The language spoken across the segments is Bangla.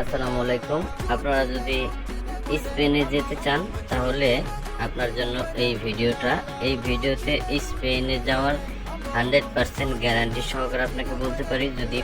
আসসালামু আলাইকুম। আপনারা যদি স্পেনে যেতে চান, তাহলে আপনার জন্য এই ভিডিওটা, এই ভিডিওতে স্পেনে যাওয়ার হান্ড্রেড পার্সেন্ট গ্যারান্টি সহকারে আপনাকে বলতে পারি, যদি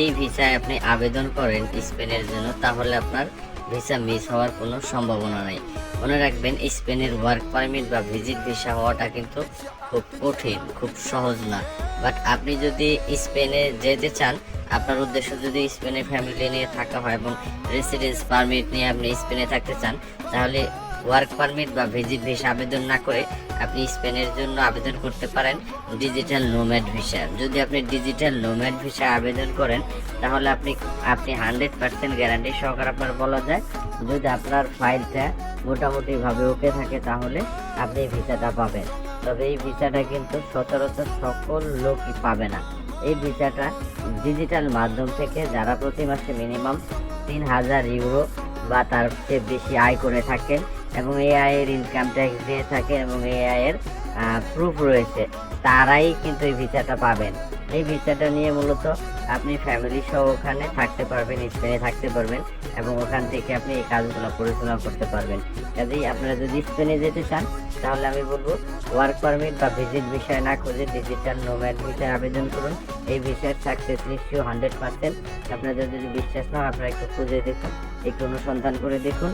এই ভিসায় আপনি আবেদন করেন স্পেনের জন্য, তাহলে আপনার ভিসা মিস হওয়ার কোনো সম্ভাবনা নেই। মনে রাখবেন, স্পেনের ওয়ার্ক পারমিট বা ভিজিট ভিসা হওয়াটা কিন্তু খুব কঠিন, খুব সহজ না। বাট আপনি যদি স্পেনে যেতে চান আপনার উদ্দেশ্য যদি স্পেনে ফ্যামিলি নিয়ে থাকা হয় এবং রেসিডেন্স পারমিট নিয়ে আপনি স্পেনে থাকতে চান, তাহলে ওয়ার্ক পারমিট বা ভিজিট ভিসা আবেদন না করে আপনি স্পেনের জন্য আবেদন করতে পারেন ডিজিটাল নোম্যাড ভিসা যদি আপনি ডিজিটাল নোম্যাড ভিসা আবেদন করেন, তাহলে আপনি আপনি হান্ড্রেড পার্সেন্ট গ্যারান্টি সহকারে আপনার বলা যায়। যদি আপনার ফাইলটা মোটামুটিভাবে ওকে থাকে, তাহলে আপনি ভিসাটা পাবেন। তবে এই ভিসাটা কিন্তু সচরাচর সকল লোকই পাবে না। এই ভিসাটা ডিজিটাল মাধ্যম থেকে যারা প্রতি মাসে মিনিমাম তিন হাজার ইউরো বা তার চেয়ে বেশি আয় করে থাকেন এবং এই আয়ের ইনকাম ট্যাক্স দিয়ে থাকে এবং এই আয়ের প্রুফ রয়েছে, তারাই কিন্তু এই ভিসাটা পাবেন। এই ভিসাটা নিয়ে মূলত আপনি ফ্যামিলি সহ ওখানে থাকতে পারবেন স্পেনে থাকতে পারবেন এবং ওখান থেকে আপনি এই কাজগুলো পরিচালনা করতে পারবেন। কাজেই আপনারা যদি স্পেনে যেতে চান তাহলে আমি বলব ওয়ার্ক পারমিট বা ভিজিট বিষয় না খুঁজে ডিজিটাল নোম্যাড ভিসায় আবেদন করুন। এই বিষয়ের সাকসেস নিশ্চয়ই হান্ড্রেড পার্সেন্ট আপনাদের যদি বিশ্বাস না আপনারা একটু খুঁজে দেখুন, একটু অনুসন্ধান করে দেখুন।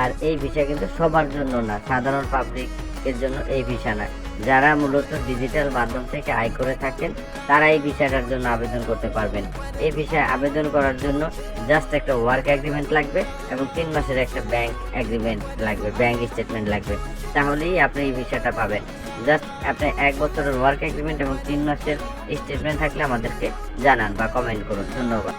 আর এই বিষয় কিন্তু সবার জন্য না, সাধারণ পাবলিক এর জন্য এই ভিসা না যারা মূলত ডিজিটাল মাধ্যম থেকে আয় করে থাকেন, তারা এই ভিসাটার জন্য আবেদন করতে পারবেন। এই ভিসায় আবেদন করার জন্য জাস্ট একটা ওয়ার্ক এগ্রিমেন্ট লাগবে এবং তিন মাসের একটা ব্যাংক এগ্রিমেন্ট লাগবে ব্যাংক স্টেটমেন্ট লাগবে। তাহলেই আপনি এই ভিসাটা পাবেন। জাস্ট আপনি এক বছরের ওয়ার্ক এগ্রিমেন্ট এবং তিন মাসের স্টেটমেন্ট থাকলে আমাদেরকে জানান বা কমেন্ট করুন। ধন্যবাদ।